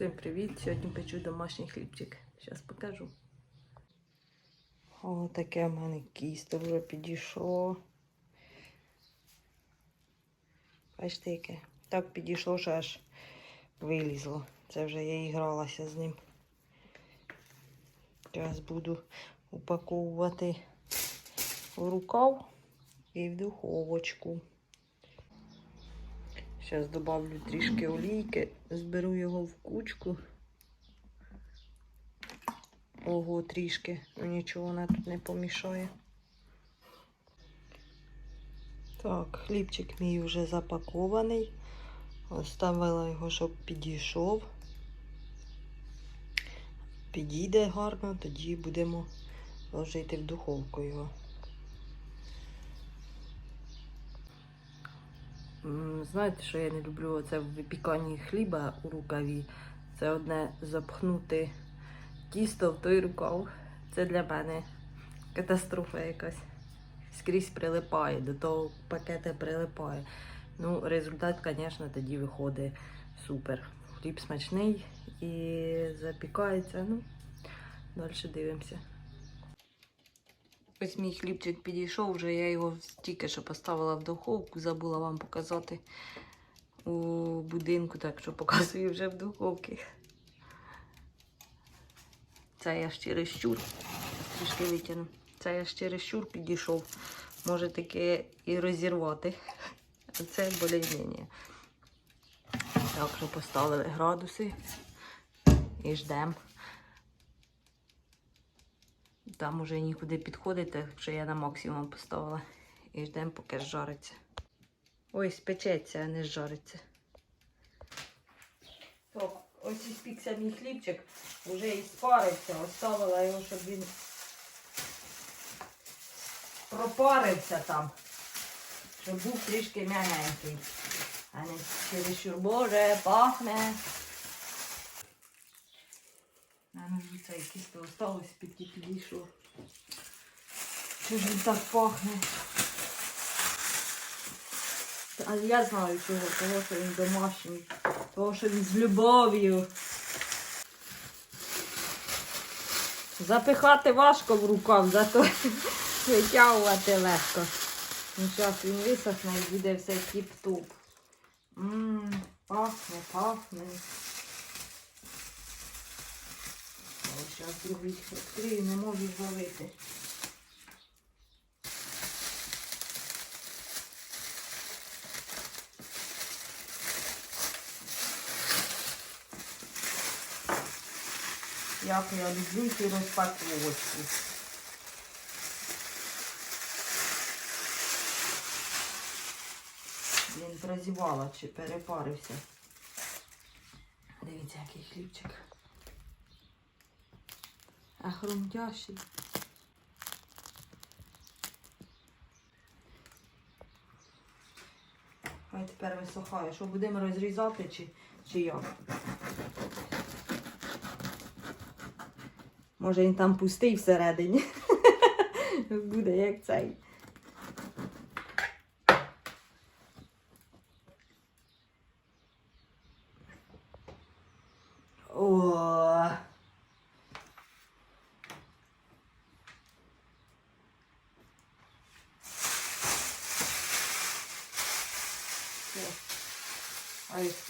Всім привіт! Сьогодні печу домашній хлібчик. Зараз покажу. О, таке в мене кісто вже підійшло. Бачите, яке? Так підійшло, що аж вилізло. Це вже я і гралася з ним. Зараз буду упаковувати в рукав і в духовочку. Зараз добавлю трішки олійки, зберу його в кучку. Ого, трішки, ну нічого вона тут не помішає. Так, хлібчик мій вже запакований. Оставила його, щоб підійшов. Підійде гарно, тоді будемо ложити в духовку його. Знаєте, що я не люблю оце в випіканні хліба у рукаві. Це одне запхнути тісто в той рукав. Це для мене катастрофа якась. Скрізь прилипає, до того пакета прилипає. Ну, результат, звісно, тоді виходить супер. Хліб смачний і запікається. Ну, далі дивимося. Ось мій хлібчик підійшов, вже я його тільки що поставила в духовку, забула вам показати у будинку, так що показую вже в духовці. Це я ще щур. Трішки витягну. Це я ще щур підійшов. Може таки і розірвати. А це более-менее. Так, що поставили градуси і ждемо. Там уже нікуди підходить, так я на максимум поставила. І ждемо, поки жариться. Ой, спечеться, а не жариться. Так, ось і спікся мій хлібчик, вже і спарився, оставила його, щоб він пропарився там, щоб був трішки м'ягенький. А не чересчур боже, пахне. А ну ж це осталось піти підійшов. Що ж він так пахне? А я знаю чого, того, що він домашній, того, що він з любов'ю. Запихати важко в рукав, зато витягувати легко. Ну, зараз він висохне і буде все тіп-туп. Ммм, пахне, пахне. Ось зараз другий відкрию, не можу зловити. Як я люблю ці розпаковочки. Він прозівала чи перепарився. Дивіться, який хлібчик. А хрумтящий. Хай тепер висохає. Що будемо розрізати чи, чи як? Може він там пустий всередині. Буде як цей. О. Все. А ось